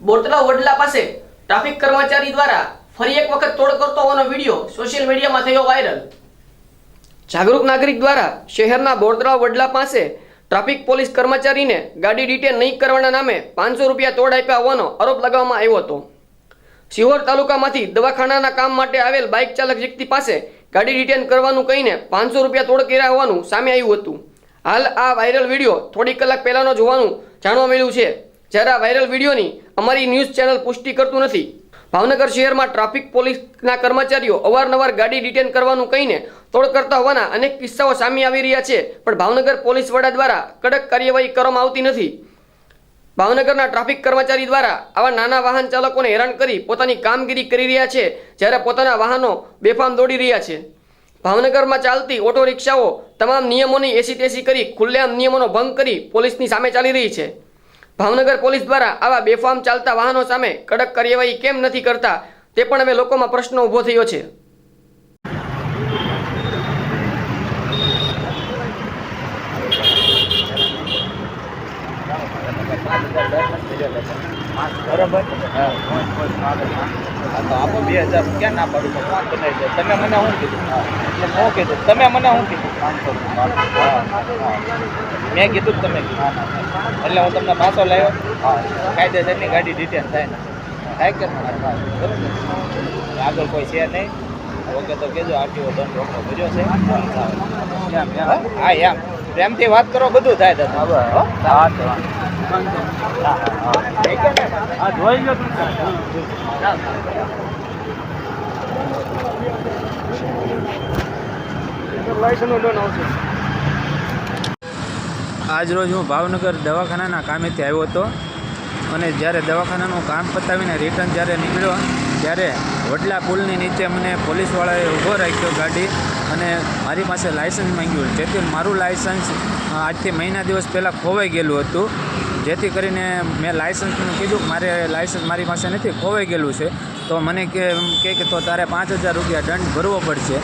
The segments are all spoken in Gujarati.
બોરતળાવ વડલા પાસે ટ્રાફિક કર્મચારી દ્વારા ફરી એક વખત તોડ કરતો હોવાનો વીડિયો સોશિયલ મીડિયામાં થયો વાયરલ. જાગૃત નાગરિક દ્વારા શહેરના બોરતળાવ વડલા પાસે ટ્રાફિક પોલીસ કર્મચારીને ગાડી ડિટેન નહીં કરવાના નામે પાંચસો રૂપિયા તોડ આપ્યા હોવાનો આરોપ લગાવવામાં આવ્યો હતો. સિહોર તાલુકામાંથી દવાખાનાના કામ માટે આવેલ બાઇક ચાલક વ્યક્તિ પાસે ગાડી ડિટેન કરવાનું કહીને પાંચસો રૂપિયા તોડ કર્યા હોવાનું સામે આવ્યું હતું. હાલ આ વાયરલ વીડિયો થોડી કલાક પહેલાનો જ હોવાનું જાણવા મળ્યું છે. જ્યારે આ વાયરલ વિડીયોની અમારી ન્યૂઝ ચેનલ પુષ્ટિ કરતું નથી. ભાવનગર શહેરમાં ટ્રાફિક પોલીસના કર્મચારીઓ અવારનવાર ગાડી ડિટેન કરવાનું કહીને તોડ કરતા હોવાના અનેક કિસ્સાઓ સામે આવી રહ્યા છે, પણ ભાવનગર પોલીસ વડા દ્વારા કડક કાર્યવાહી કરવામાં આવતી નથી. ભાવનગરના ટ્રાફિક કર્મચારી દ્વારા આવા નાના વાહન ચાલકોને હેરાન કરી પોતાની કામગીરી કરી રહ્યા છે, જ્યારે પોતાના વાહનો બેફામ દોડી રહ્યા છે. ભાવનગરમાં ચાલતી ઓટો રિક્ષાઓ તમામ નિયમોની એસી તેસી કરી ખુલ્લેઆમ નિયમોનો ભંગ કરી પોલીસની સામે ચાલી રહી છે. ભાવનગર પોલીસ દ્વારા આવા બેફામ ચાલતા વાહનો સામે કડક કાર્યવાહી કેમ નથી કરતા તે પણ હવે લોકોમાં પ્રશ્ન ઊભો થયો છે. બરાબર હા તો આપો બે હજાર ક્યાં ના પાડું પાંચ બનાવી દો તમે મને શું કીધું? એટલે હું કીધું તમે મને શું કીધું પાંચસો મેં કીધું તમે કીધું એટલે હું તમને પાછો લાવ્યો કાયદેસરની ગાડી ડિટેન થાય ને થાય કે આગળ કોઈ છે નહીં ઓકે તો કેજો આરટીઓ દંડ રોકડો ભર્યો છે. હા એમ. પ્રેમથી વાત કરો બધું થાય દાદા. હો? આજ રોજ હું ભાવનગર દવાખાનાના કામેથી આવ્યો હતો અને જ્યારે દવાખાનાનું કામ પતાવીને રિટર્ન જ્યારે નીકળ્યો, ત્યારે વડલા પુલની નીચે મને પોલીસવાળાએ ઊભો રાખ્યો ગાડી અને મારી પાસે લાઇસન્સ માંગ્યું. જેથી મારું લાઇસન્સ આજથી મહિના દિવસ પહેલાં ખોવાઈ ગયેલું હતું. જેથી કરીને મેં લાઇસન્સનું કીધું મારે લાઇસન્સ મારી પાસે નથી, ખોવાઈ ગયેલું છે. તો મને કે કહે કે તો તારે પાંચ હજાર રૂપિયા દંડ ભરવો પડશે.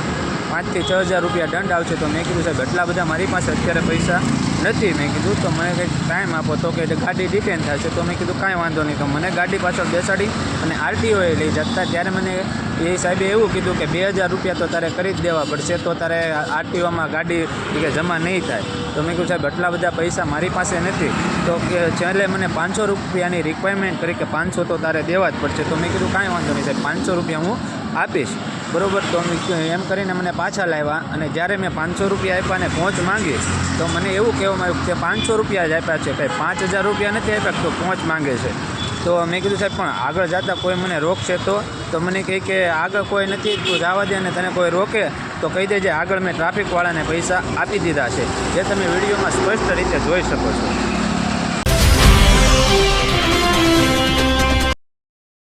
પાંચથી છ હજાર રૂપિયા દંડ આવશે. તો મેં કીધું સાહેબ, એટલા બધા મારી પાસે અત્યારે પૈસા નથી. મેં કીધું, તો મને કંઈક ટાઈમ આપો. તો કે ગાડી ડિટેન થશે તો મેં કીધું, કાંઈ વાંધો નહીં. તો મને ગાડી પાછળ બેસાડી અને આરટીઓએ લઈ જતા. ત્યારે મને એ સાહેબે એવું કીધું કે, બે હજાર રૂપિયા તો તારે કરી જ દેવા પડશે, તો તારે આરટીઓમાં ગાડી કે જમા નહીં થાય. તો મેં કીધું, સાહેબ એટલા બધા પૈસા મારી પાસે નથી. તો કે, છેલ્લે મને પાંચસો રૂપિયાની રિક્વાયરમેન્ટ કરી કે પાંચસો તો તારે દેવા જ પડશે. તો મેં કીધું, કાંઈ વાંધો નહીં સાહેબ, પાંચસો રૂપિયા હું આપીશ. બરાબર, તો એમ કરીને મને પાછા લાવ્યા અને જ્યારે મેં પાંચસો રૂપિયા આપ્યા અને પહોંચ માંગી તો મને એવું કહેવામાં આવ્યું કે પાંચસો રૂપિયા જ આપ્યા છે, કંઈ પાંચ હજાર રૂપિયા નથી આપ્યા તો પહોંચ માંગે છે. તો મેં કીધું, સાહેબ, પણ આગળ જતાં કોઈ મને રોકશે તો? તો મને કહે કે, આગળ કોઈ નથી, તું જવા દે અને તને કોઈ રોકે, તો કહી દેજે, આગળ મેં ટ્રાફિકવાળાને પૈસા આપી દીધા છે. જે તમે વિડીયોમાં સ્પષ્ટ રીતે જોઈ શકો છો.